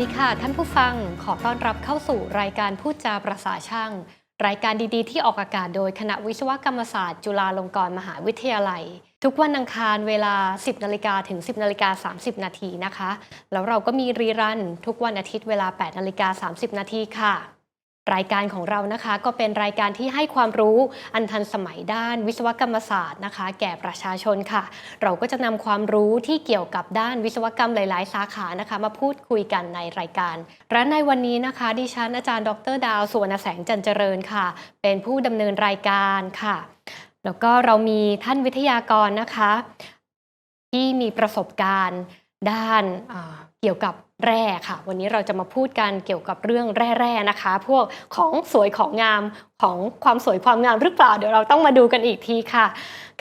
ดีค่ะท่านผู้ฟังขอต้อนรับเข้าสู่รายการพูดจาประสาช่าง รายการดีๆ ที่ออกอากาศโดยคณะวิศวกรรมศาสตร์ จุฬาลงกรณ์มหาวิทยาลัย ทุกวันอังคารเวลา 10นาฬิกาถึง 10นาฬิกา30 นาทีนะคะ แล้วเราก็มีรีรันทุกวันอาทิตย์เวลา 8นาฬิกา30 นาทีค่ะ รายการของเรานะคะก็เป็นรายการที่ให้ความรู้อันทันสมัยด้านวิศวกรรมศาสตร์นะคะ แก่ประชาชนค่ะ เราก็จะนำความรู้ที่เกี่ยวกับด้านวิศวกรรมหลาย ๆ สาขานะคะ มาพูดคุยกันในรายการ และในวันนี้นะคะ ดิฉันอาจารย์ดรดาวสุวรรณแสงจันเจริญค่ะ เป็นผู้ดำเนินรายการค่ะ แล้วก็เรามีท่านวิทยากรนะคะ ที่มีประสบการณ์ด้านเกี่ยวกับ แร่ค่ะ วันนี้เราจะมาพูดกันเกี่ยวกับเรื่องแร่ๆนะคะ พวกของสวยของงามของความสวยความงามหรือเปล่า เดี๋ยวเราต้องมาดูกันอีกทีค่ะ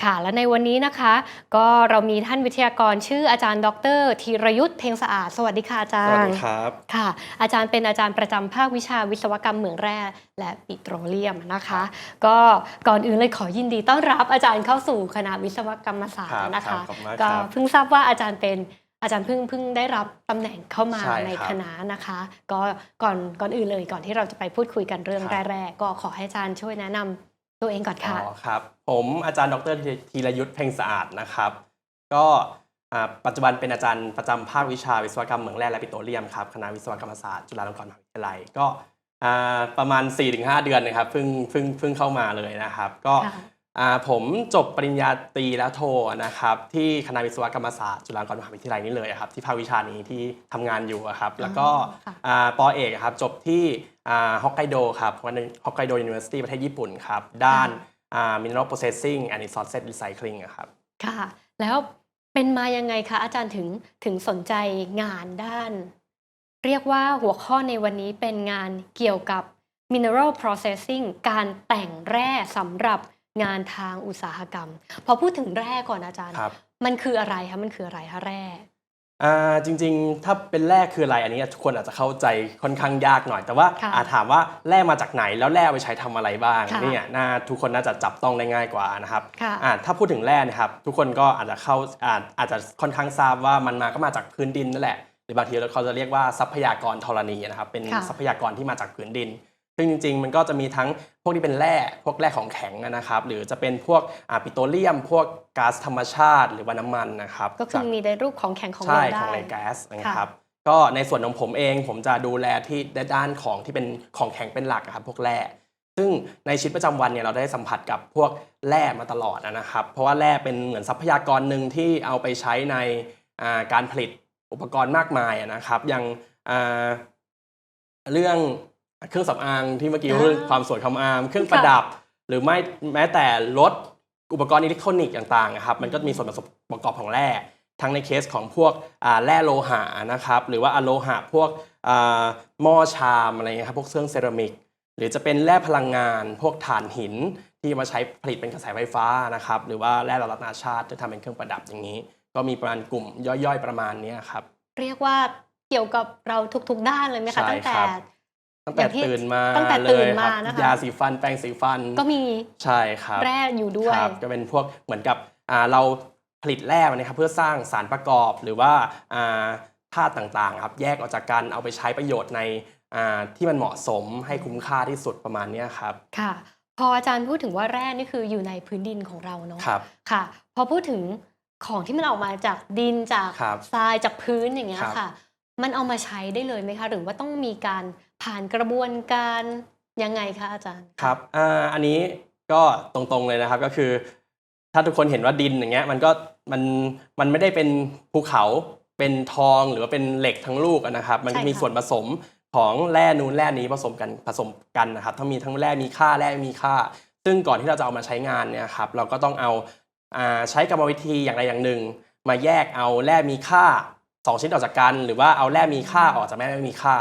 ค่ะ และในวันนี้นะคะ ก็เรามีท่านวิทยากรชื่ออาจารย์ ดรธีรยุทธ์เพ็งสะอาด สวัสดีค่ะอาจารสวัสย์ดีครับ ค่ะ อาจารย์เป็นอาจารย์ประจำภาควิชาวิศวกรรมเหมืองแร่และปิโตรเลียมนะคะ ก็ก่อนอื่นเลยขอยินดีต้อนรับอาจารย์เข้าสู่คณะวิศวกรรมศาสตครัร์บนะคะครับขอบคุณมากก็ครับเพิ่งทราบว่าอาจารย์เป็น อาจารย์เพิ่งเพิ่งได้รับตำแหน่งเข้ามาใช่ในครับคณะนะคะ ก็ก่อนก่อนอื่นเลยก่อนที่เราจะไปพูดคุยกันเรื่องครับ แรกๆก็ขอให้อาจารย์ช่วยแนะนำตัวเองก่อนค่ะ อ๋อครับผมอาจารย์ดรธีรยุทธ์เพ่งสะอาดนะครับ ก็อ่าปัจจุบันเป็นอาจารย์ประจำภาควิชาวิศวกรรมเหมืองแร่และปิโตรเลียมครับคณะวิศวกรรมศาสตร์จุฬาลงกรณ์มหาวิทยาลัยก็อ่าประมาณ 4-5 เดือนนะครับเพิ่งเพิ่งเพิ่งเข้ามาเลยนะครับ ก็ค่ะอ่า ผมจบปริญญาตรีและโทนะครับที่คณะวิศวกรรมศาสตร์จุฬาลงกรณ์มหาวิทยาลัยนี่เลยอะครับที่ภาควิชานี้ที่ทำงานอยู่อะครับแล้วก็ค่ะอ่าปอเอกอะครับจบที่ฮอกไกโดครับวันฮอกไกโดยูนิเวอร์ซิตี้ประเทศญี่ปุ่นครับด้านอ่า mineral processing and resources recycling อะครับค่ะแล้วเป็นมายังไงคะอาจารย์ถึงถึงสนใจงานด้าน เรียกว่าหัวข้อในวันนี้เป็นงานเกี่ยวกับ mineral processing การแต่งแร่สำหรับ งานทางอุตสาหกรรม พอพูดถึงแร่ก่อนอาจารย์ครับมันคืออะไรคะมันคืออะไรคะแร่อ่าจริงๆ ถ้าเป็นแร่คืออะไรอันนี้ทุกคนอาจจะเข้าใจค่อนข้างยากหน่อย แต่ว่าค่ะอ่าถามว่าแร่มาจากไหนแล้วแร่เอาไปใช้ทำอะไรบ้างค่ะเนี่ยน่าทุกคนน่าจะจับต้องได้ง่ายกว่านะครับค่ะอ่าถ้าพูดถึงแร่นะครับทุกคนก็อาจจะเข้าอาจอาจจะค่อนข้างทราบว่ามันมาก็มาจากพื้นดินนั่นแหละหรือบางทีเขาจะเรียกว่าทรัพยากรธรณีนะครับเป็นค่ะทรัพยากรที่มาจากพื้นดิน ซึ่งจริง ๆ มันก็จะมีทั้งพวกที่เป็นแร่พวกแร่ของแข็งนะครับ หรือจะเป็นพวกอ่าปิโตรเลียม พวกก๊าซธรรมชาติหรือว่าน้ำมันนะครับก็คือมีในรูปของแข็งของใช่เราขได้องในแก๊สนะครับก็ในส่วนของผมเองผมจะดูแลที่ด้านของที่เป็นของแข็งเป็นหลักอะครับพวกแร่ซึ่งในชีวิตประจำวันเนี่ยเราได้สัมผัสกับพวกแร่มาตลอดนะครับ เพราะว่าแร่เป็นเหมือนทรัพยากรหนึ่งที่เอาไปใช้ในอ่าการผลิตอุปกรณ์มากมายอะนะครับอย่างอ่าเรื่อง เครื่องสำอางที่เมื่อกี้อ่าพูดความสวยความงามเครื่องประดับ หรือไม่แม้แต่รถอุปกรณ์อิเล็กทรอนิกส์ต่างๆนะครับมันก็มีส่วนผสมประกอบของแร่ทั้งในเคสของพวกอ่าแร่โลหะนะครับหรือว่าอะโลหะพวกอ่าหม้อชามอะไรเงี้ยครับพวกเครื่องเซรามิก หรือจะเป็นแร่พลังงาน พวกถ่านหินที่มาใช้ผลิตเป็นกระแสไฟฟ้านะครับหรือว่าแร่ระลับนาชาติจะทำเป็นเครื่องประดับอย่างนี้ ก็มีประมาณกลุ่มย่อยๆประมาณเนี้ยครับ เรียกว่าเกี่ยวกับเราทุกๆด้านเลยไหมคะใช่ตั้งแต่ครับ ตั้งแต่อย่างที่ตื่นมาตั้งแต่เลตื่นยมาครับนะคะยาสีฟันแปรงสีฟันก็มีใช่ครับแร่อยู่ด้วยครับก็เป็นพวกเหมือนกับอ่าเราผลิตแร่มานะครับเพื่อสร้างสารประกอบหรือว่าอ่าธาตุต่างๆครับแยกออกจากกันเอาไปใช้ประโยชน์ในอ่าที่มันเหมาะสมให้คุ้มค่าที่สุดประมาณเนี้ยครับค่ะ พออาจารย์พูดถึงว่าแร่นี่คืออยู่ในพื้นดินของเราเนาะครับค่ะ พอพูดถึงของที่มันออกมาจากดินจากครับทรายจากพื้นอย่างเงี้ยครับค่ะ มันเอามาใช้ได้เลยไหมคะ หรือว่าต้องมีการ ผ่านกระบวนการยังไงคะอาจารย์ครับอ่าอันนี้ก็ตรงๆเลยนะครับก็คือ ถ้าทุกคนเห็นว่าดินอย่างเงี้ยมันก็มันมันไม่ได้เป็นภูเขาเป็นทองหรือว่าเป็นเหล็กทั้งลูกอะนะครับ มันก็มีส่วนผสมของแร่นูนแร่นี้ผสมกันผสมกันนะครับทั้งมีทั้งแร่มีค่าแร่ไม่มีค่า ซึ่งก่อนที่เราจะเอามาใช้งานเนี่ยครับเราก็ต้องเอาอ่าใช้กรรมวิธีอย่างใดอย่างหนึ่ง มาแยกเอาแร่มีค่าสองชิ้นออกจากกัน หรือว่าเอาแร่มีค่าออกจากแร่ไม่มีค่า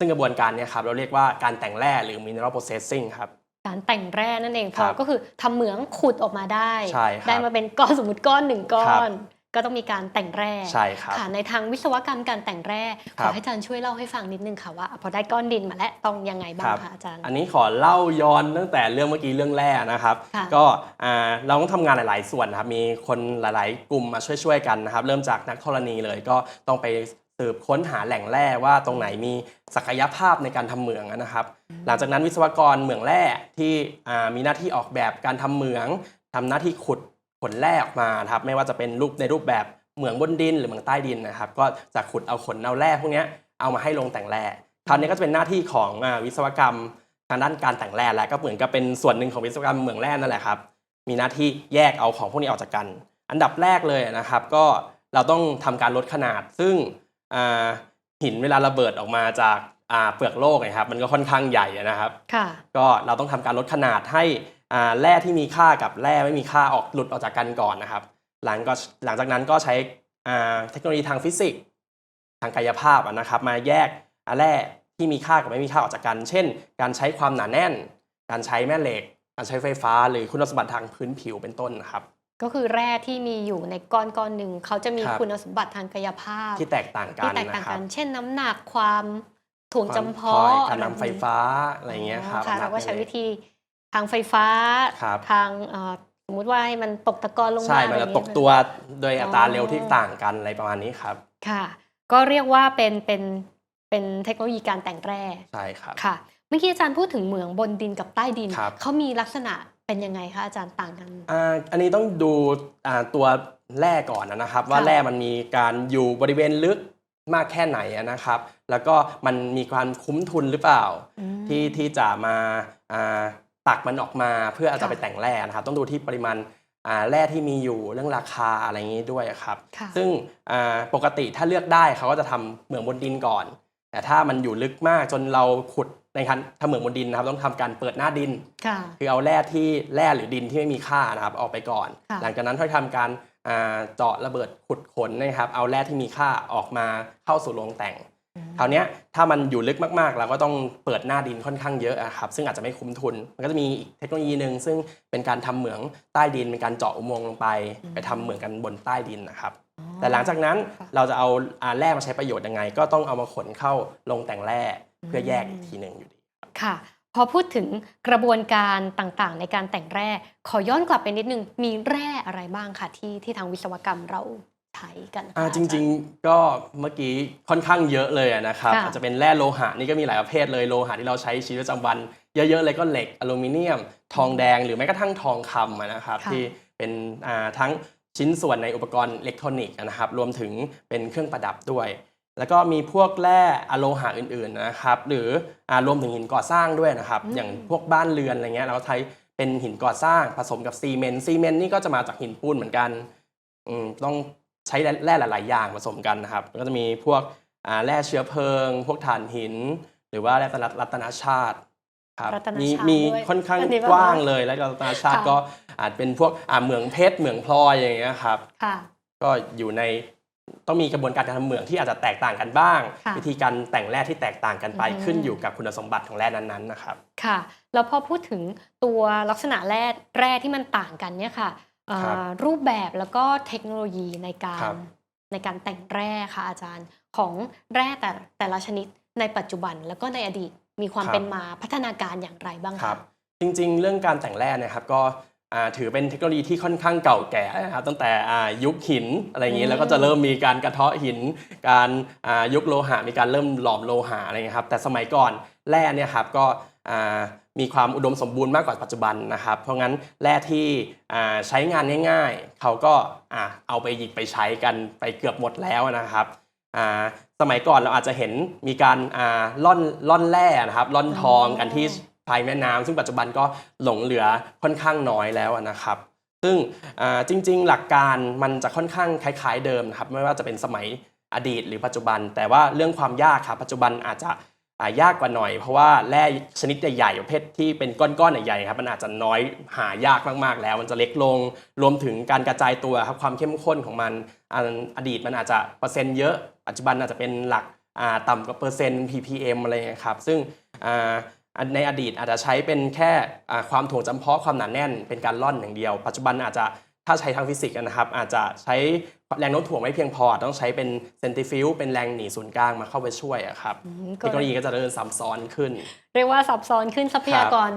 ซึ่งกระบวนการเนี้ครับเราเรียกว่าการแต่งแร่หรือ mineral processing ครับ การแต่งแร่นั่นเองพครัอบก็คือทำเหมืองขุดออกมาได้ใช่ครับได้มาเป็นก้อนสมมติก้อนหนึ่งก้ครัอบนก็ต้องมีการแต่งแร่ใช่ครับค่ะในทางวิศวกรรมการแต่งแร่คขรับอให้อาจารย์ช่วยเล่าให้ฟังนิดนึงค่ะว่าพอได้ก้อนดินมาแล้วต้องยังไงบ้างครับคะอาจารย์ อันนี้ขอเล่าย้อนตั้งแต่เรื่องเมื่อกี้เรื่องแร่นะครับค่ะก็อ่าเราต้องทำงานหลาย ๆ ส่วนนะครับมีคนหลาย ๆ กลุ่มมาช่วย ๆ กันนะครับ เริ่มจากนักธรณีเลยก็ต้องไป สืบค้นหาแหล่งแร่ว่าตรงไหนมีศักยภาพในการทำเหมืองนะครับ หลังจากนั้นวิศวกรเหมืองแร่ที่อ่ามีหน้าที่ออกแบบการทำเหมืองทำหน้าที่ขุดขนแร่ออกมานะครับไม่ว่าจะเป็นรูปในรูปแบบเหมืองบนดินหรือเหมืองใต้ดินนะครับ ก็จะขุดเอาขนเอาแร่พวกเนี้ยเอามาให้ลงแต่งแร่คราวนี้ก็จะเป็นหน้าที่ของอ่าวิศวกรรมทางด้านการแต่งแร่แล้วก็เหมือนกับเป็นส่วนหนึ่งของวิศวกรรมเหมืองแร่นั่นแหละครับ มีหน้าที่แยกเอาของพวกนี้ออกจากกัน อันดับแรกเลยนะครับ ก็เราต้องทำการลดขนาดซึ่งอ่า หินเวลาระเบิดออกมาจากอ่าเปลือกโลกเนะครับมันก็ค่อนข้างใหญ่นะครับค่ะก็เราต้องทำการลดขนาดให้อ่าแร่ที่มีค่ากับแร่ไม่มีค่าออกหลุดออกจากกันก่อนนะครับ หลังก็หลังจากนั้นก็ใช้อ่าเทคโนโลยีทางฟิสิกส์ทางกายภาพอะนะครับมาแยกอ่าแร่ที่มีค่ากับไม่มีค่าออกจากกัน เช่น การใช้ความหนาแน่น การใช้แม่เหล็ก การใช้ไฟฟ้า หรือคุณสมบัติทางพื้นผิวเป็นต้นนะครับ ก็คือแร่ที่มีอยู่ในก้อนก้อนหนึ่งเขาจะมีครับ คุณสมบัติทางกายภาพที่แตกต่างกัที่นแตกต่างนะครักับนเช่นน้ำหนักความถ่วงจำเพาะความการอะนำแบบไฟฟ้าอะไรอย่างเงี้ยครับค่ะอำนจเราก็ใช้แม่เหล็วิธีทางไฟฟ้า ครับ ทางเอ่อสมมุติว่าให้มันตกตะกอนลงมาใช่ มันอไรจะอย่างตเงี้ยกตัวโดยอัตราอ๋อเร็วที่ต่างกันอะไรประมาณนี้ครับ ค่ะ ก็เรียกว่าเป็นเป็นเป็นเทคโนโลยีการแต่งแร่ใช่ครับ ค่ะ เมื่อกี้อาจารย์พูดถึงเหมืองบนดินกับใต้ดิน ครับ เขามีลักษณะ เป็นยังไงคะอาจารย์ต่างกันอ่าอันนี้ต้องดูอ่าตัวแร่ก่อนนะครับ ว่าค่ะแร่มันมีการอยู่บริเวณลึกมากแค่ไหนอะนะครับ แล้วก็มันมีความคุ้มทุนหรือเปล่าอืมที่ที่จะมาอ่าตักมันออกมาเพื่อเอาจะค่ะไปแต่งแร่นะครับ ต้องดูที่ปริมาณอ่าแร่ที่มีอยู่เรื่องราคาอะไรอย่างนี้ด้วยครับค่ะซึ่งอ่าปกติถ้าเลือกได้เขาก็จะทำเหมืองบนดินก่อน แต่ถ้ามันอยู่ลึกมากจนเราขุด ในการทำเหมืองบนดินนะครับต้องทำการเปิดหน้าดิน ค่ะ คือเอาแร่ที่แร่หรือดินที่ไม่มีค่านะครับออกไปก่อน ค่ะ หลังจากนั้นค่อยทำการอ่าเจาะระเบิดขุดขนนะครับ เอาแร่ที่มีค่าออกมาเข้าสู่โรงแต่ง คราวเนี้ยถ้ามันอยู่ลึกมากๆ เราก็ต้องเปิดหน้าดินค่อนข้างเยอะอะครับซึ่งอาจจะไม่คุ้มทุน มันก็จะมีอีกเทคโนโลยีหนึ่งซึ่งเป็นการทำเหมืองใต้ดินเป็นการเจาะอุโมงค์ลงไปไปทำเหมืองกันบนใต้ดินนะครับอ๋อแต่หลังจากนั้นค่ะ เราจะเอาอ่าแร่มาใช้ประโยชน์ยังไง ก็ต้องเอามาขนเข้าลงแต่งแร่ เพื่อแยกอีกทีหนึ่งอยู่ดีค่ะ พอพูดถึงกระบวนการต่างๆ ในการแต่งแร่ ขอย้อนกลับไปนิดนึงมีแร่อะไรบ้างคะที่ที่ทางวิศวกรรมเราใช้กันคะอ่าจอาาริง ๆ ก็เมื่อกี้ค่อนข้างเยอะเลยอะนะครับค่ะอาจจะเป็นแร่โลหะนี่ก็มีหลายประเภทเลยโลหะที่เราใช้ชีวิตประจำวัน เยอะๆเลยก็เหล็กอลูมิเนียม ทองแดงหรือแม้กระทั่งทองคำอะนะครับค่ะที่เป็นอ่าทั้งชิ้นส่วนในอุปกรณ์อิเล็กทรอนิกส์นะครับรวมถึงเป็นเครื่องประดับด้วย แล้วก็มีพวกแร่อะโลหะอื่นๆนะครับ หรืออ่ารวมถึงหินก่อสร้างด้วยนะครับอืมอย่างพวกบ้านเรือนอะไรเงี้ยเราก็ใช้เป็นหินก่อสร้างผสมกับซีเมนต์ซีเมนต์นี่ก็จะมาจากหินปูนเหมือนกันอืมต้องใช้แร่หลาย ๆ อย่างผสมกันนะครับแล้วก็จะมีพวกอ่าแร่เชื้อเพลิง พวกถ่านหิน หรือว่าแร่รัตนชาติครับรัตนมีชาติมีด้วยค่อนข้างอันนี้แบบกว้างว่าเลยและรัตนชาติค่ะก็อาจเป็นพวกอ่าเหมืองเพชรเหมืองพลอยอย่างเงี้ยครับค่ะก็อยู่ใน ต้องมีกระบวนการการทำเหมืองที่อาจจะแตกต่างกันบ้าง ค่ะ วิธีการแต่งแร่ที่แตกต่างกันไปอืมขึ้นอยู่กับคุณสมบัติของแร่นั้นๆนะครับ ค่ะ แล้วพอพูดถึงตัวลักษณะแร่แร่ที่มันต่างกันเนี่ยค่ะเอ่อครับรูปแบบแล้วก็เทคโนโลยีในการครับ ในการแต่งแร่ค่ะอาจารย์ของแร่แต่แต่ละชนิดในปัจจุบันแล้วก็ในอดีตมีความครับเป็นมาพัฒนาการอย่างไรบ้างคคะรับจริงๆ เรื่องการแต่งแร่เนะครับก็อ่า ถือเป็นเทคโนโลยีที่ค่อนข้างเก่าแก่นะครับตั้งแต่อ่ายุคหินอะไรอย่างนี้อืมแล้วก็จะเริ่มมีการกระเทาะหิน การอ่ายุคโลหะ มีการเริ่มหลอมโลหะอะไรอย่างเงี้ยครับแต่สมัยก่อนแร่เนี่ยครับก็อ่ามีความอุดมสมบูรณ์มากกว่าปัจจุบันนะครับ เพราะงั้นแร่ที่อ่าใช้งานง่าย ๆ เขาก็อ่าเอาไปหยิบไปใช้กันไปเกือบหมดแล้วนะครับอ่าสมัยก่อนเราอาจจะเห็นมีการอ่าล่อนล่อนแร่นะครับล่อนทองกันที่ ภายแม่น้ำซึ่งปัจจุบันก็หลงเหลือค่อนข้างน้อยแล้วนะครับ ซึ่งจริง ๆ หลักการมันจะค่อนข้างคล้าย ๆ เดิมนะครับไม่ว่าจะเป็นสมัยอดีตหรือปัจจุบัน แต่ว่าเรื่องความยากครับปัจจุบันอาจจะายากกว่าหน่อย เพราะว่าแร่ชนิดใหญ่ๆประเภทที่เป็นก้อนๆใหญ่ๆครับมันอาจจะน้อยหายากมากๆ แล้ว มันจะเล็กลง รวมถึงการกระจายตัวครับความเข้มข้นของมันอดีตมันอาจจะเปอร์เซ็นต์เยอะปัจจุบันอาจจะเป็นหลักต่ำกว่าเปอร์เซ็นต์ ppm อะไรอย่างนี้ครับซึ่ง ในอดีตอาจจะใช้เป็นแค่อ่าความถ่วงจำเพาะความหนาแน่นเป็นการล่อนอย่างเดียว ปัจจุบันอาจจะถ้าใช้ทางฟิสิกส์นะครับ อาจจะใช้แรงโน้มถ่วงไม่เพียงพอ ต้องใช้เป็นเซนติฟิวเป็นแรงหนีศูนย์กลางมาเข้าไปช่วยอะครับอืมเทคโนโลยีก็จะเริ่มซับซ้อนขึ้น เรียกว่าซับซ้อนขึ้นทรัพยากร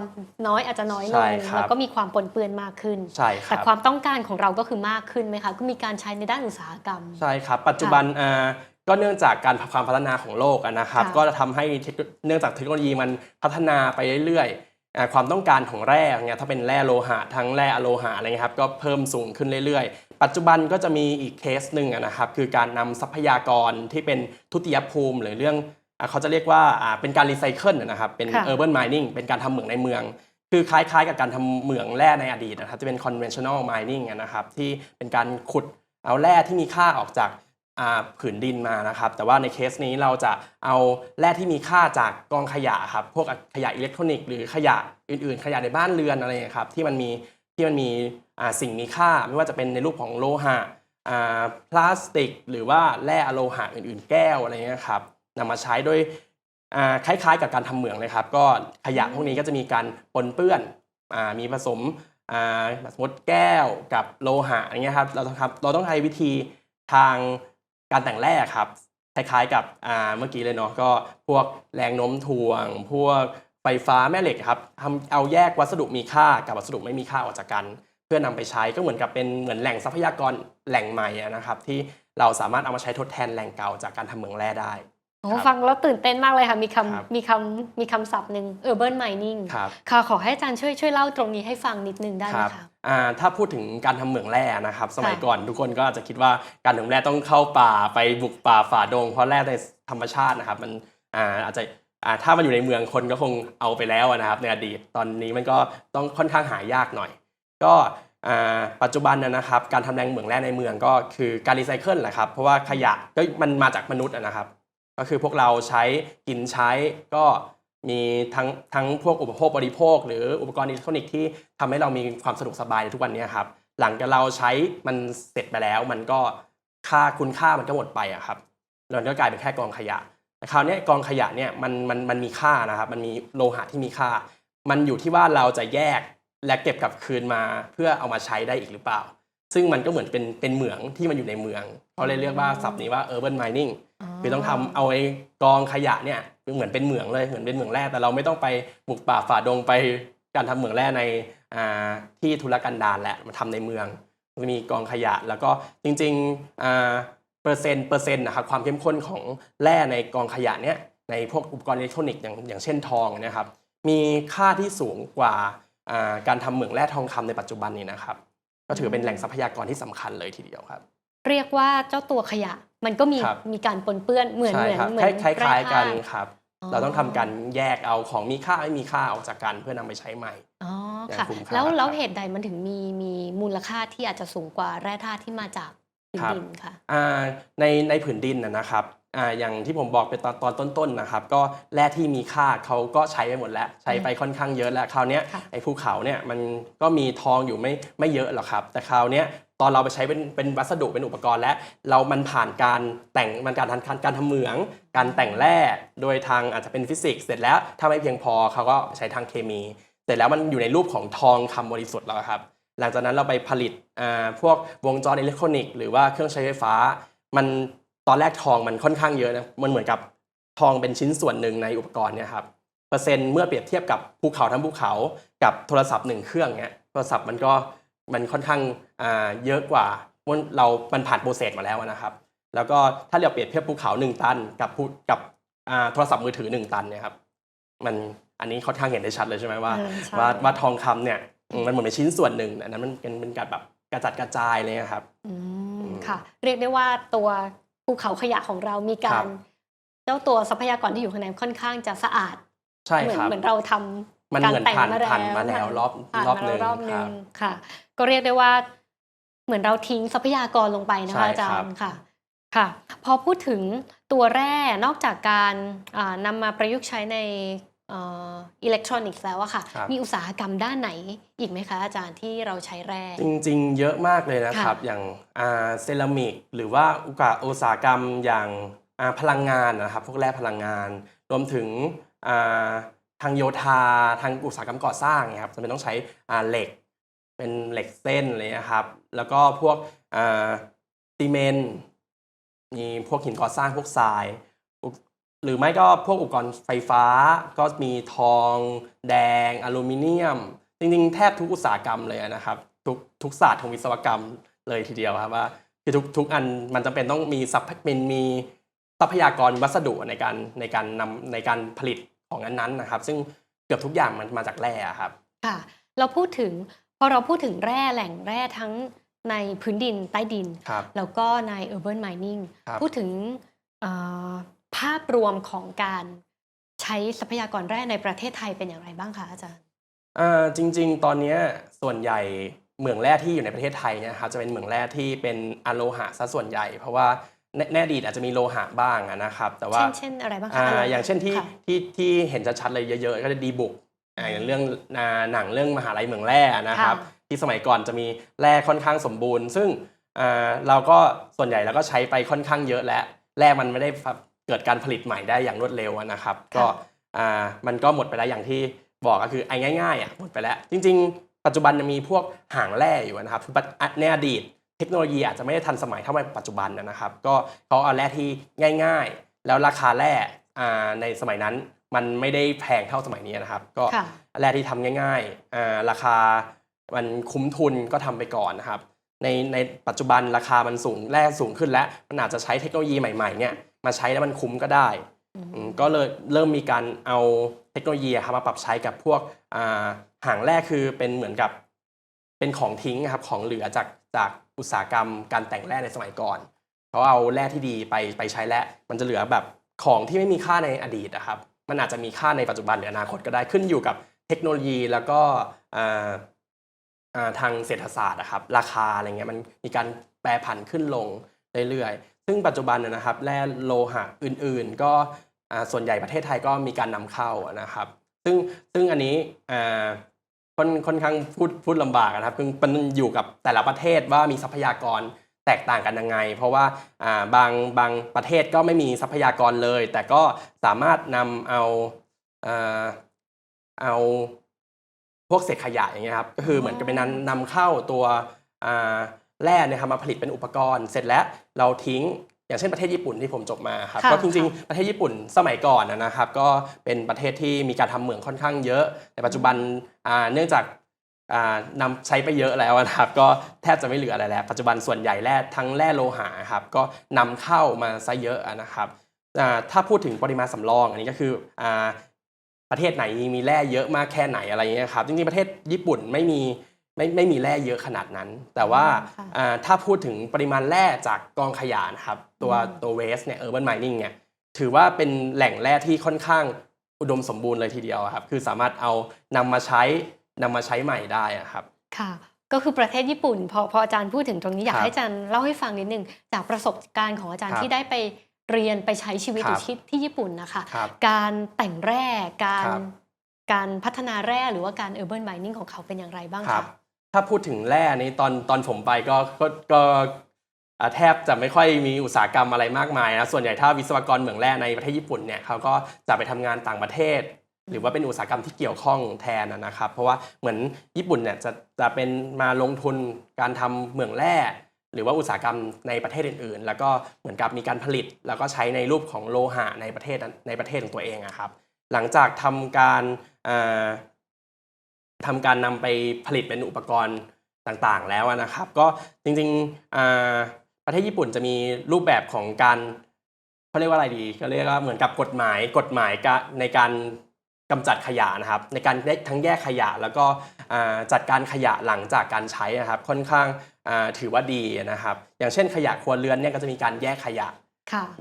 น้อยอาจจะน้อยลใช่งครับแล้วก็มีความปนเปื้อนมากขึ้นใช่คแต่รับความต้องการของเราก็คือมากขึ้นไหมคะก็มีการใช้ในด้านอุตสาหกรรม ใช่ครับ ปัจจุบันอ่า ก็เนื่องจากการความพัฒนาของโลกอะนะครับค่ะก็จะทำให้เทคโนเนื่องจากเทคโนโลยีมันพัฒนาไปเรื่อยๆอ่าความต้องการของแร่เนี่ยถ้าเป็นแร่โลหะทั้งแร่อะโลหะอะไรเงี้ยครับก็เพิ่มสูงขึ้นเรื่อยๆ ปัจจุบันก็จะมีอีกเคสหนึ่งอะนะครับ คือการนำทรัพยากรที่เป็นทุติยภูมิหรือเรื่องอ่าเขาจะเรียกว่าอ่าเป็นการรีไซเคิลนะครับเป็นค่ะ urban mining เป็นการทำเหมืองในเมืองคือคล้ายๆกับการทำเหมืองแร่ในอดีตนะครับจะเป็น conventional mining อะนะครับที่เป็นการขุดเอาแร่ที่มีค่าออกจากอ่า ผืนดินมานะครับ แต่ว่าในเคสนี้เราจะเอาแร่ที่มีค่าจากกองขยะครับพวกขยะอิเล็กทรอนิกส์หรือขยะอื่นๆ ขยะในบ้านเรือนอะไรครับที่มันมีที่มันมีสิ่งมีค่า ไม่ว่าจะเป็นในรูปของโลหะพลาสติก หรือว่าแร่อโลหะอื่นๆ แก้วอะไรเงี้ยครับนำมาใช้โดยคล้ายๆ กับการทำเหมืองเลยครับ ก็ขยะพวกนี้ก็จะมีการปนเปื้อนอมีผสมสมมติแก้วกับโลหะอย่างเงี้ยครับเราต้องครับเราต้องใช้วิธีทาง การแต่งแร่ครับคล้ายๆกับอ่าเมื่อกี้เลยเนาะก็พวกแรงโน้มถ่วง พวกไฟฟ้าแม่เหล็กครับทำเอาแยกวัสดุมีค่ากับวัสดุไม่มีค่าออกจากกัน เพื่อนำไปใช้ก็เหมือนกับเป็นเหมือนแหล่งทรัพยากรแหล่งใหม่นะครับ ที่เราสามารถเอามาใช้ทดแทนแหล่งเก่าจากการทำเหมืองแร่ได้ โอ้ครับฟังแล้วตื่นเต้นมากเลยค่ะ มีครับคำมีคำมีคำศัพท์หนึ่ง urban mining ครับ ค่ะขอให้อาจารย์ช่วยช่วยเล่าตรงนี้ให้ฟังนิดนึงได้ไหมครับคะ อ่าถ้าพูดถึงการทำเหมืองแร่นะครับ สมัยค่ะ ก่อนทุกคนก็อาจจะคิดว่าการทำเหมืองแร่ต้องเข้าป่าไปบุกป่าฝ่าดง เพราะแร่ในธรรมชาตินะครับ มันอ่าอาจจะอ่าถ้ามันอยู่ในเมืองคนก็คงเอาไปแล้วนะครับ ในอดีตตอนนี้มันก็ต้องค่อนข้างหายากหน่อย ก็อ่าปัจจุบันนะนะครับ การทำแรงเหมืองแร่ในเมืองก็คือการรีไซเคิลแหละครับเพราะว่าขยะก็มันมาจากมนุษย์อะนะครับ ก็คือพวกเราใช้กินใช้ก็มีทั้งทั้งพวกอุปโภคบริโภค หรืออุปกรณ์อิเล็กทรอนิกส์ที่ทำให้เรามีความสะดวกสบายในทุกวันนี้ครับ หลังจากเราใช้มันเสร็จไปแล้ว มันก็ค่าคุณค่ามันก็หมดไปอะครับแล้วก็กลายเป็นแค่กองขยะแต่คราวนี้กองขยะเนี่ยมันมันมันมีค่านะครับ มันมีโลหะที่มีค่า มันอยู่ที่ว่าเราจะแยกและเก็บกลับคืนมาเพื่อเอามาใช้ได้อีกหรือเปล่า ซึ่งมันก็เหมือนเป็นเป็นเหมืองที่มันอยู่ในเมืองเขาเลยเรียกว่าศัพท์นี้ว่า urban mining คือต้องทำเอาไอ้กองขยะเนี่ยเหมือนเป็นเหมืองเลยเหมือนเป็นเหมืองแร่แต่เราไม่ต้องไปบุกป่าฝ่าดงไปการทำเหมืองแร่ในอ่าที่ทุรกันดารแหละมาทำในเมืองมันมีกองขยะแล้วก็จริงๆอ่าเปอร์เซ็นต์เปอร์เซ็นต์นะครับความเข้มข้นของแร่ในกองขยะเนี่ยในพวกอุปกรณ์อิเล็กทรอนิกส์อย่างอย่างเช่นทองเนะครับมีค่าที่สูงกว่าอ่าการทำเหมืองแร่ทองคำในปัจจุบันนี้นะครับ ก็ถือเป็นแหล่งทรัพยากรที่สำคัญเลยทีเดียวครับ เรียกว่าเจ้าตัวขยะมันก็มีครับมีการปนเปื้อนเหมือนใช่เหมือนครับเหมือนคล้ายคล้ายๆกันแร่ธตุครับอ๋อเราต้องทำการแยกเอาของมีค่าไม่มีค่าออกจากกันเพื่อนำไปใช้ใหม่อ๋ออย่างค่ะคุ้มค่าแล้วแล้วครับเหตุใดมันถึงมีมีมูลค่าที่อาจจะสูงกว่าแร่ธาตุที่มาจากพื้นครับดินค่ะอ่าในในผืนดินนะนะครับ อ่าอย่างที่ผมบอกไปตอนตอนต้นๆนะครับ ก็แร่ที่มีค่าเขาก็ใช้ไปหมดแล้ว ใช้ไปค่อนข้างเยอะแล้วคราวเนี้ยค่ะ ไอ้ภูเขาเนี่ยมันก็มีทองอยู่ไม่ไม่เยอะหรอกครับ แต่คราวเนี้ยตอนเราไปใช้เป็นเป็นวัสดุเป็นอุปกรณ์แล้วเรามันผ่านการแต่งมันการทำการการทำเหมือง การแต่งแร่โดยทางอาจจะเป็นฟิสิกส์เสร็จแล้วถ้าไม่เพียงพอเขาก็ใช้ทางเคมี เสร็จแล้วมันอยู่ในรูปของทองคำบริสุทธิ์แล้วครับ หลังจากนั้นเราไปผลิตอ่าพวกวงจรอิเล็กทรอนิกส์หรือว่าเครื่องใช้ไฟฟ้า มัน ตอนแรกทองมันค่อนข้างเยอะนะมันเหมือนกับทองเป็นชิ้นส่วนหนึ่งในอุปกรณ์เนี่ยครับเปอร์เซ็นต์เมื่อเปรียบเทียบกับภูเขาทั้งภูเขากับโทรศัพท์หนึ่งเครื่องเนี่ยโทรศัพท์มันก็มันค่อนข้างอ่าเยอะกว่ามันเรามันผ่านโปรเซสมาแล้วนะครับ แล้วก็ถ้าเราเปรียบเทียบภูเขาหนึ่งตัน กับภูกับอ่าโทรศัพท์มือถือหนึ่งตันเนี่ยครับมันอันนี้ค่อนข้างเห็นได้ชัดเลยใช่ไหมว่าเออใช่ว่าว่าทองคำเนี่ยอืมมันเหมือนเป็นชิ้นส่วนหนึ่งอันนั้นมันเป็นเป็นการแบบกระจัดกระจายเลยนะครับอืมอืมค่ะ เรียกได้ว่าตัว ภูเขาขยะของเรามีกาครัรบเจ้าตัวทรัพยากรที่อยู่ข้างในค่อนข้างจะสะอาดใช่เหมือนครับเหมือนเราทำมันการเหมือนแต่งผ่านมาแล้วผ่านมาแล้วรอบผ่านรอบมาหแล้นึ่วงรอบหคนึ่รังบค่ะ ก็เรียกได้ว่า เหมือนเราทิ้งทรัพยากรลงไปนะใช่คะอาจาครัรบย์ค่ะค่ะ พอพูดถึงตัวแร่นอกจากการอ่านำมาประยุกต์ใช้ในเอิเล็กทรอนิกส์แล้วอะค่ะ ครับ มีอุตสาหกรรมด้านไหนอีกไหมคะอาจารย์ที่เราใช้แร่ จริงๆ เยอะมากเลยนะครับค่ะอย่างอ่าเซรามิก หรือว่าอุตสาอุตสาหกรรมอย่างอ่าพลังงานนะครับ พวกแร่พลังงาน รวมถึงอ่าทางโยธา ทางอุตสาหกรรมก่อสร้างเนี่ยครับจะเป็นต้องใช้อ่าเหล็ก เป็นเหล็กเส้นเลยนะครับ แล้วก็พวกอ่าซีเมนต์มีพวกหินก่อสร้างพวกทราย หรือไม่ก็พวกอุปกรณ์ไฟฟ้าก็มีทอง แดง อลูมิเนียม จริงๆ แทบทุกอุตสาหกรรมเลยนะครับ ทุกทุกศาสตร์ของวิศวกรรมเลยทีเดียวครับว่าคือทุกทุกอันมันจำเป็นต้องมีซับเป็นมีทรัพยากรวัสดุในการในการนำในการผลิตของนั้นๆนะครับ ซึ่งเกือบทุกอย่างมันมาจากแร่ครับค่ะ เราพูดถึงพอเราพูดถึงแร่แหล่งแร่ทั้งในพื้นดินใต้ดินครับแล้วก็ใน urban mining ครับพูดถึงเอ่อ ภาพรวมของการใช้ทรัพยากรแร่ในประเทศไทยเป็นอย่างไรบ้างคะอาจารย์อ่าจริง ๆ ตอนเนี้ยส่วนใหญ่เหมืองแร่ที่อยู่ในประเทศไทยเนี่ยครับจะเป็นเหมืองแร่ที่เป็นอะโลหะซะส่วนใหญ่ เพราะว่าในในอดีตอาจจะมีโลหะบ้างอะนะครับ แต่ว่าเช่นเช่นอะไรบ้างคะอ่าะไรอย่างเช่นที่ค่ะที่ที่เห็นชัดๆเลยเยอะๆ ก็จะดีบุกอ่าอย่างเรื่องอ่าหนังเรื่องมหาลัยเหมืองแร่นะครับค่ะที่สมัยก่อนจะมีแร่ค่อนข้างสมบูรณ์ ซึ่งอ่าเราก็ส่วนใหญ่เราก็ใช้ไปค่อนข้างเยอะแล้วแร่มันไม่ได้ เกิดการผลิตใหม่ได้อย่างรวดเร็วอะนะครับ ก็อ่ามันก็หมดไปแล้วอย่างที่บอกก็คือไอ้ง่ายๆอะหมดไปแล้ว จริง ๆ ปัจจุบันยังมีพวกหางแร่อยู่นะครับคือในอดีตเทคโนโลยีอาจจะไม่ได้ทันสมัยเท่าในปัจจุบันนะครับ ก็เขาเอาแร่ที่ง่าย ๆ แล้วราคาแร่อ่าในสมัยนั้นมันไม่ได้แพงเท่าสมัยนี้นะครับ ก็ค่ะแร่ที่ทำง่ายๆอ่าราคามันคุ้มทุนก็ทำไปก่อนนะครับ ในในปัจจุบันราคามันสูงแร่สูงขึ้นแล้วมันอาจจะใช้เทคโนโลยีใหม่ๆเนี่ย มาใช้แล้วมันคุ้มก็ได้อืมอืมก็เลยเริ่มมีการเอาเทคโนโลยีอะครับมาปรับใช้กับพวกอ่าหางแร่คือเป็นเหมือนกับเป็นของทิ้งนะครับของเหลือจากจากอุตสาหกรรมการแต่งแร่ในสมัยก่อนเขาเอาแร่ที่ดีไปไปใช้แล้วมันจะเหลือแบบของที่ไม่มีค่าในอดีตนะครับ มันอาจจะมีค่าในปัจจุบันหรืออนาคตก็ได้ขึ้นอยู่กับเทคโนโลยีแล้วก็อ่าอ่าทางเศรษฐศาสตร์นะครับ ราคาอะไรเงี้ยมันมีการแปรผันขึ้นลงเรื่อยๆ ซึ่งปัจจุบันนะครับแร่โลหะอื่นๆ ก็ส่วนใหญ่ประเทศไทยก็มีการนำเข้านะครับ ซึ่งซึ่งอันนี้ค่อนค่อนข้างพูดพูดลำบากนะครับคือมันอยู่กับแต่ละประเทศว่ามีทรัพยากรแตกต่างกันยังไง เพราะว่าบางบางประเทศก็ไม่มีทรัพยากรเลย แต่ก็สามารถนำเอาเอาพวกเศษขยะอย่างเงี้ยครับก็คือเหมือนกับเป็นนำนนำเข้าตัวแร่นี่ยครับมาผลิตเป็นอุปกรณ์ เสร็จแล้ว เราทิ้งอย่างเช่นประเทศญี่ปุ่นที่ผมจบมาครับค่ะก็จริงค่ะๆประเทศญี่ปุ่นสมัยก่อนนะนะครับ ก็เป็นประเทศที่มีการทำเหมืองค่อนข้างเยอะ แต่ปัจจุบันอ่าเนื่องจากอ่านำใช้ไปเยอะแล้วนะครับ ก็แทบจะไม่เหลืออะไรแล้ว ปัจจุบันส่วนใหญ่แร่ทั้งแร่โลหะครับก็นำเข้ามาซะเยอะนะครับอ่าถ้าพูดถึงปริมาณสำรอง อันนี้ก็คืออ่าประเทศไหนมีแร่เยอะมากแค่ไหนอะไรเงี้ยครับจริงๆประเทศญี่ปุ่นไม่มี ไม่ไม่มีแร่เยอะขนาดนั้น แต่ว่าค่ะอ่าถ้าพูดถึงปริมาณแร่จากกองขยะนะครับ ตัวตัวเวสเนี่ย urban mining เนี่ยถือว่าเป็นแหล่งแร่ที่ค่อนข้างอุดมสมบูรณ์เลยทีเดียวครับ คือสามารถเอานำมาใช้นำมาใช้ใหม่ได้อะครับค่ะก็คือประเทศญี่ปุ่นพอพออาจารย์พูดถึงตรงนี้อยากครับให้อาจารย์เล่าให้ฟังนิดนึงจากประสบการณ์ของอาจารย์ครับที่ได้ไปเรียนไปใช้ชีวิตคอรับยู่ที่ที่ญี่ปุ่นนะคะครับการแต่งแร่การครับการพัฒนาแร่หรือว่าการ urban mining ของเขาเป็นอย่างไรบ้างครัคะบ ถ้าพูดถึงแร่นี้ตอนตอนผมไปก็ก็ก็แทบจะไม่ค่อยมีอุตสาหกรรมอะไรมากมายนะส่วนใหญ่ถ้าวิศวกรเหมืองแร่ในประเทศญี่ปุ่นเนี่ยเขาก็จะไปทำงานต่างประเทศ หรือว่าเป็นอุตสาหกรรมที่เกี่ยวข้องแทนนะครับ เพราะว่าเหมือนญี่ปุ่นเนี่ยจะจะเป็นมาลงทุนการทำเหมืองแร่หรือว่าอุตสาหกรรมในประเทศอื่น ๆ แล้วก็เหมือนกับมีการผลิต แล้วก็ใช้ในรูปของโลหะในประเทศในประเทศของตัวเองอะครับ หลังจากทำการ อ่าทำการนำไปผลิตเป็นอุปกรณ์ต่างๆ แล้วนะครับ ก็จริงๆประเทศญี่ปุ่นจะมีรูปแบบของการเขาเรียกว่าอะไรดีก็เรียกว่าเหมือนกับกฎหมายกฎหมายในการกำจัดขยะนะครับ ในการทั้งแยกขยะแล้วก็จัดการขยะหลังจากการใช้นะครับ ค่อนข้างถือว่าดีนะครับ อย่างเช่นขยะครัวเรือนเนี่ยก็จะมีการแยกขยะ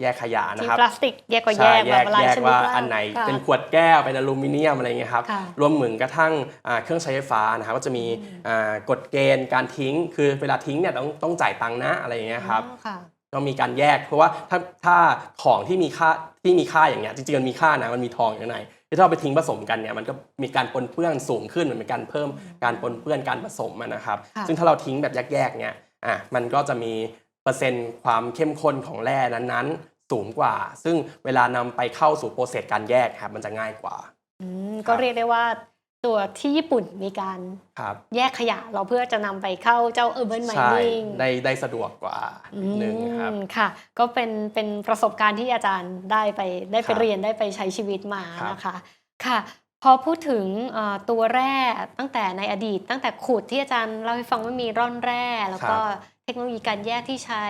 แยกขยะนะที่ครับพลาสติกแยกก็แยใช่กแบบอะไรแยกชนิดว่าละอันไหนค่ะเป็นขวดแก้วเป็นอลูมิเนียมอะไรเงี้ยครับค่ะรวมถึงกระทั่งอ่าเครื่องใช้ไฟฟ้านะครับก็จะมีอ่ากฎเกณฑ์การทิ้ง คือเวลาทิ้งเนี่ยต้องต้องจ่ายตังค์นะอะไรอย่างเงี้ยครับอ๋อค่ะก็มีการแยกเพราะว่าถ้าถ้าของที่มีค่าที่มีค่าอย่างเงี้ยจริงๆมันมีค่านะมันมีทองอยู่ข้างในถ้าเราไปทิ้งผสมกันเนี่ยมันก็มีการปนเปื้อนสูงขึ้นมันเป็นการเพิ่มการปนเปื้อนการผสมอะนะครับค่ะซึ่งถ้าเราทิ้งแบบแยกๆเนี่ยอะมันก็จะมี เปอร์เซ็นต์ความเข้มข้นของแร่นั้นๆ สูงกว่า ซึ่งเวลานำไปเข้าสู่โปรเซสการแยกครับมันจะง่ายกว่า อืมก็เรียกได้ว่าตัวที่ญี่ปุ่นมีการครับแยกขยะเราเพื่อจะนำไปเข้าเจ้า urban ใช่ mining ได้ได้สะดวกกว่านิดนึงครับ อืมค่ะ ก็เป็นเป็นประสบการณ์ที่อาจารย์ได้ไปได้ไปครับเรียนได้ไปใช้ชีวิตมาครับ นะคะค่ะ พอพูดถึงเอ่อตัวแร่ตั้งแต่ในอดีต ตั้งแต่ขุดที่อาจารย์เล่าให้ฟังว่ามีร่อนแร่ แล้วก็ เทคโนโลยีการแยกที่ใช้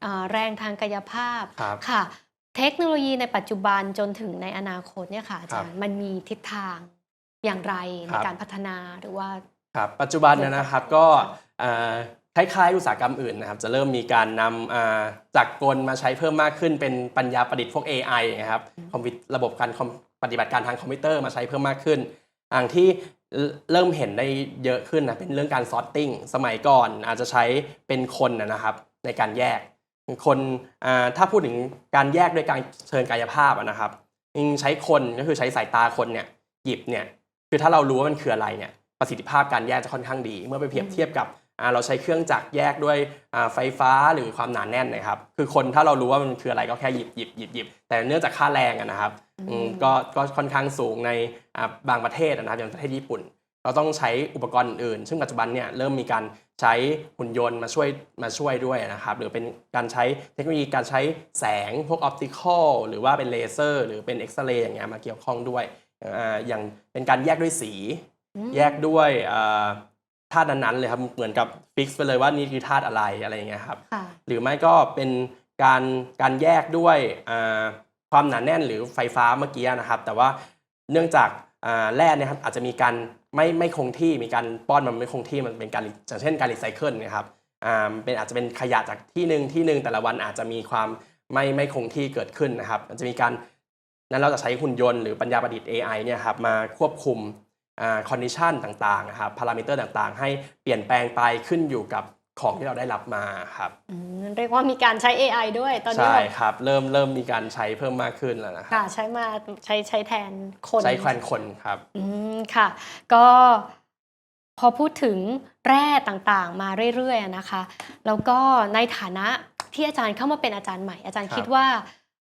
เอ่อแรงทางกายภาพครับค่ะ เทคโนโลยีในปัจจุบันจนถึงในอนาคตเนี่ยค่ะอาจารครัย์บมันมีทิศทางอย่างไรในครับการพัฒนาหรือว่าครับปัจจุบันนะนะครับก็อ่าคล้ายๆอุตสาหกรรมอื่นนะครับจะเริ่มมีการนำอ่าจากกลมาใช้เพิ่มมากขึ้น เป็นปัญญาประดิษฐ์พวก AI นะครับคอมพิวระบบการคอมปฏิบัติการทางคอมพิวเตอร์มาใช้เพิ่มมากขึ้นอย่างที่ เริ่มเห็นได้เยอะขึ้นนะเป็นเรื่องการซอร์ตติ้งสมัยก่อนอาจจะใช้เป็นคนนะครับในการแยก คนถ้าพูดถึงการแยกด้วยการเชิงกายภาพนะครับยังใช้คนก็คือใช้สายตาคนเนี่ยหยิบเนี่ยคือถ้าเรารู้ว่ามันคืออะไรเนี่ยประสิทธิภาพการแยกจะค่อนข้างดี เมื่อไปเปรียบเทียบกับ เราใช้เครื่องจักรแยกด้วยอ่าไฟฟ้าหรือความหนาแน่นนะครับ คือคนถ้าเรารู้ว่ามันคืออะไรก็แค่หยิบหยิบหยิบหยิบแต่เนื่องจากค่าแรงอะนะครับอืมอืมก็ก็ค่อนข้างสูงในอ่าบางประเทศอะนะครับอย่างประเทศญี่ปุ่น เราต้องใช้อุปกรณ์อื่นๆซึ่งปัจจุบันเนี่ยเริ่มมีการใช้หุ่นยนต์มาช่วยมาช่วยด้วยนะครับ หรือเป็นการใช้เทคโนโลยีการใช้แสงพวกออปติคอลหรือว่าเป็นเลเซอร์หรือเป็นเอ็กซเรย์อย่างเงี้ยมาเกี่ยวข้องด้วยอ่าอย่างเป็นการแยกด้วยสีอืมแยกด้วยอ่า ธาตุนั้นๆเลยครับเหมือนกับฟิกซ์ไปเลยว่านี่คือธาตุอะไรอะไรอย่างเงี้ยครับค่ะหรือไม่ก็เป็นการการแยกด้วยอ่าความหนาแน่นหรือไฟฟ้าเมื่อกี้นะครับ แต่ว่าเนื่องจากอ่าแร่เนี่ยครับอาจจะมีการไม่ไม่คงที่มีการป้อนมันไม่คงที่มันเป็นการอย่างเช่นการรีไซเคิลนะครับอ่าเป็นอาจจะเป็นขยะจากที่หนึ่งที่หนึ่งแต่ละวันอาจจะมีความไม่ไม่คงที่เกิดขึ้นนะครับมันจะมีการนั้นเราจะใช้หุ่นยนต์หรือปัญญาประดิษฐ์ AI เนี่ยครับมาควบคุม คอนดิชันต่างๆนะครับพารามิเตอร์ต่างๆ ให้เปลี่ยนแปลงไปขึ้นอยู่กับของที่เราได้รับมาครับอืมเรียกว่ามีการใช้ AI ด้วยตอนนี้ใช่แบบครับ เริ่มเริ่มมีการใช้เพิ่มมากขึ้นแล้วนะครับค่ะใช้มาใช้ใช้แทนคนใช้แควนคนครับอืมค่ะ ก็พอพูดถึงแร่ต่างๆ มาเรื่อยๆอะนะคะ แล้วก็ในฐานะที่อาจารย์เข้ามาเป็นอาจารย์ใหม่ อาจารย์ครับคิดว่า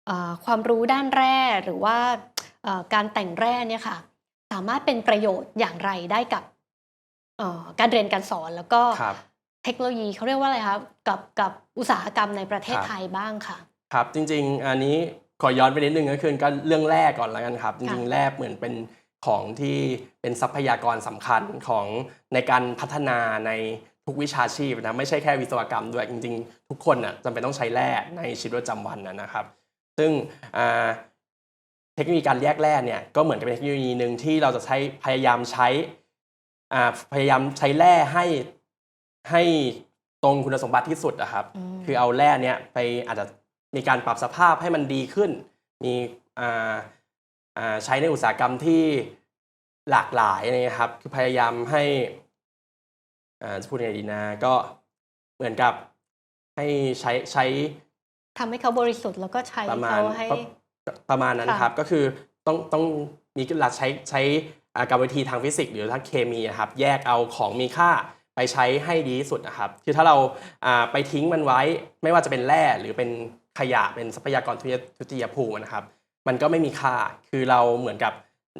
เอ่อความรู้ด้านแร่หรือว่าเอ่อการแต่งแร่เนี่ยค่ะ สามารถเป็นประโยชน์อย่างไรได้กับเอ่อการเรียนการสอนแล้วก็ครับเทคโนโลยีเขาเรียกว่าอะไรครับกับกับอุตสาหกรรมในประเทศครับไทยบ้างค่ะ ครับจริง ๆ อันนี้ขอย้อนไปนิดนึงก็คือก็เรื่องแรกก่อนแล้วกันครับ จริงๆแร่เหมือนเป็นของที่เป็นทรัพยากรสำคัญของในการพัฒนาในทุกวิชาชีพนะไม่ใช่แค่วิศวกรรมด้วยจริง ๆ ทุกคนน่ะจำเป็นต้องใช้แร่ในชีวิตประจำวันนะนะครับ ซึ่งอ่า เทคโนโลยีการแยกแร่เนี่ยก็เหมือนกับเป็นเทคโนโลยีหนึ่งที่เราจะใช้พยายามใช้อ่าพยายามใช้แร่ให้ให้ตรงคุณสมบัติที่สุดนะครับอืมคือเอาแร่เนี้ยไปอาจจะมีการปรับสภาพให้มันดีขึ้น มีอ่าอ่าใช้ในอุตสาหกรรมที่หลากหลายนะครับ คือพยายามให้อ่าจะพูดยังไงดีนะก็เหมือนกับให้ใช้ใช้ทำให้เขาบริสุทธิ์แล้วก็ใช้ประมาณเขาให้ ประประมาณนั้นค่ะครับ ก็คือต้องต้องมีหลักใช้ใช้อ่ากรรมวิธีทางฟิสิกส์หรือทางเคมีนะครับ แยกเอาของมีค่าไปใช้ให้ดีที่สุดนะครับ คือถ้าเราอ่าไปทิ้งมันไว้ไม่ว่าจะเป็นแร่หรือเป็นขยะเป็นทรัพยากรทุทุติยภูมินะครับ มันก็ไม่มีค่า คือเราเหมือนกับ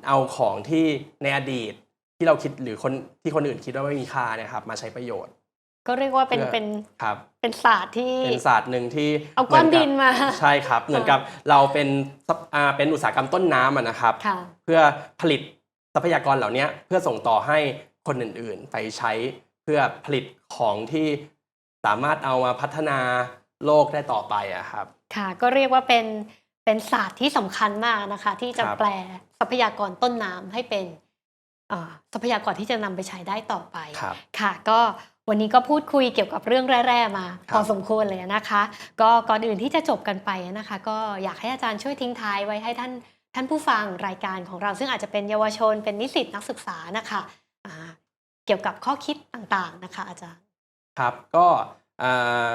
เอาของที่ในอดีตที่เราคิดหรือคนที่คนอื่นคิดว่าไม่มีค่าเนะครับ มาใช้ประโยชน์ ก็เรียกว่าเป็นเพื่อเป็นครับเป็นศาสตร์ที่เป็นศาสตร์หนึ่งที่เอาก้อนหมืดินมาใช่ครับ เหมือนกับเราเป็นซับอ่าเป็นอุตสาหกรรมต้นน้ำอะนะครับค่ะเพื่อผลิตทรัพยากรเหล่านี้เพื่อส่งต่อให้คนอื่นๆ ไปใช้เพื่อผลิตของที่สามารถเอามาพัฒนาโลกได้ต่อไปอะครับ ค่ะ ก็เรียกว่าเป็นเป็นศาสตร์ที่สำคัญมากนะคะ ที่จะครับแปลทรัพยากรต้นน้ำให้เป็นอ่าทรัพยากรที่จะนำไปใช้ได้ต่อไปครับค่ะ ก็ วันนี้ก็พูดคุยเกี่ยวกับเรื่องแร่ๆมาครับพอสมควรเลยนะคะ ก็ก่อนอื่นที่จะจบกันไปนะคะ ก็อยากให้อาจารย์ช่วยทิ้งท้ายไว้ให้ท่านท่านผู้ฟังรายการของเรา ซึ่งอาจจะเป็นเยาวชนเป็นนิสิตนักศึกษานะคะอ่าเกี่ยวกับข้อคิดต่างๆนะคะ อาจารย์ครับก็อ่า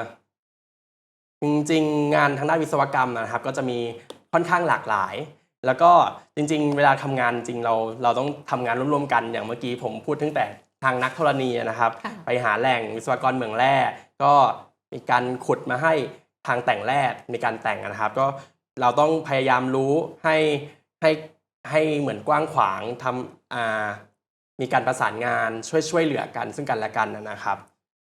จริงๆ งานทางด้านวิศวกรรมนะครับ ก็จะมีค่อนข้างหลากหลาย แล้วก็จริง ๆ เวลาทำงานจริงเราเราต้องทำงานร่วมๆกันอย่างเมื่อกี้ผมพูดตั้งแต่ ทางนักธรณีนะครับค่ะไปหาแหล่งวิศวกรเหมืองแร่ก็มีการขุดมาให้ทางแต่งแร่ในการแต่งนะครับ ก็เราต้องพยายามรู้ให้ให้ให้เหมือนกว้างขวางทำอ่ามีการประสานงานช่วยช่วยเหลือกันซึ่งกันและกันนะครับ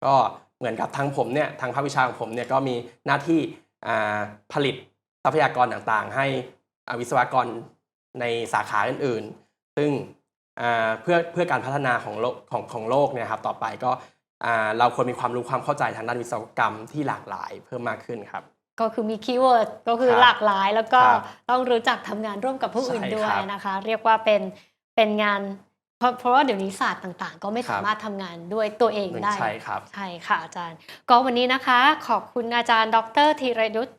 ก็เหมือนกับทางผมเนี่ยทางภาควิชาของผมเนี่ยก็มีหน้าที่อ่าผลิตทรัพยากรต่างๆ ให้อ่าวิศวกรในสาขาอื่นๆ ซึ่งอ่า เพื่อเพื่อการพัฒนาของโลกของของโลกเนี่ยครับต่อไปก็อ่าเราควรมีความรู้ความเข้าใจทางด้านวิศวกรรมที่หลากหลายเพิ่มมากขึ้นครับ ก็คือมีคีย์เวิร์ดก็คือครับหลากหลาย แล้วก็ครับต้องรู้จักทำงานร่วมกับผู้อื่นใช่ด้วยครับนะคะ เรียกว่าเป็นเป็นงานเพราะเพราะว่าเดี๋ยวนี้ศาสตร์ต่างๆ ก็ไม่ครับสามารถทำงานด้วยตัวเองได้ใช่ครับใช่ค่ะอาจารย์ ก็วันนี้นะคะ ขอบคุณอาจารย์ ดรธีรยุทธ์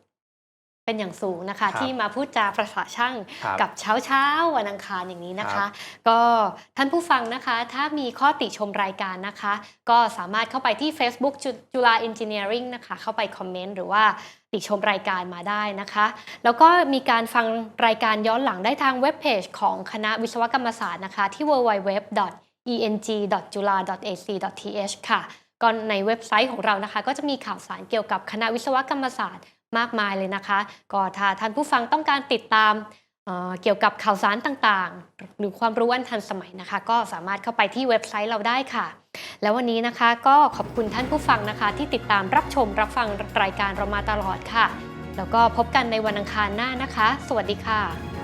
เป็นอย่างสูงนะคะครับที่มาพูดจาประสาช่างครับกับเช้าเช้าๆวันอังคารอย่างนี้นะครัคะบก็ท่านผู้ฟังนะคะ ถ้ามีข้อติชมรายการนะคะ ก็สามารถเข้าไปที่ Facebook จุจุฬา Engineering นะคะ เข้าไปคอมเมนต์หรือว่าติชมรายการมาได้นะคะ แล้วก็มีการฟังรายการย้อนหลังได้ทางเว็บเพจของคณะวิศวกรรมศาสตร์นะคะ ที่ www.eng.jula.ac.th ค่ะก็ในเว็บไซต์ของเรานะคะ ก็จะมีข่าวสารเกี่ยวกับคณะวิศวกรรมศาสตร์ มากมายเลยนะคะ ก็ถ้าท่านผู้ฟังต้องการติดตามเเกี่ยวกับข่าวสารต่างๆ หรือความรู้อันทันสมัยนะคะ ก็สามารถเข้าไปที่เว็บไซต์เราได้ค่ะ แล้ววันนี้นะคะก็ขอบคุณท่านผู้ฟังนะคะ ที่ติดตามรับชมรับฟังรายการเรามาตลอดค่ะ แล้วก็พบกันในวันอังคารหน้านะคะ สวัสดีค่ะ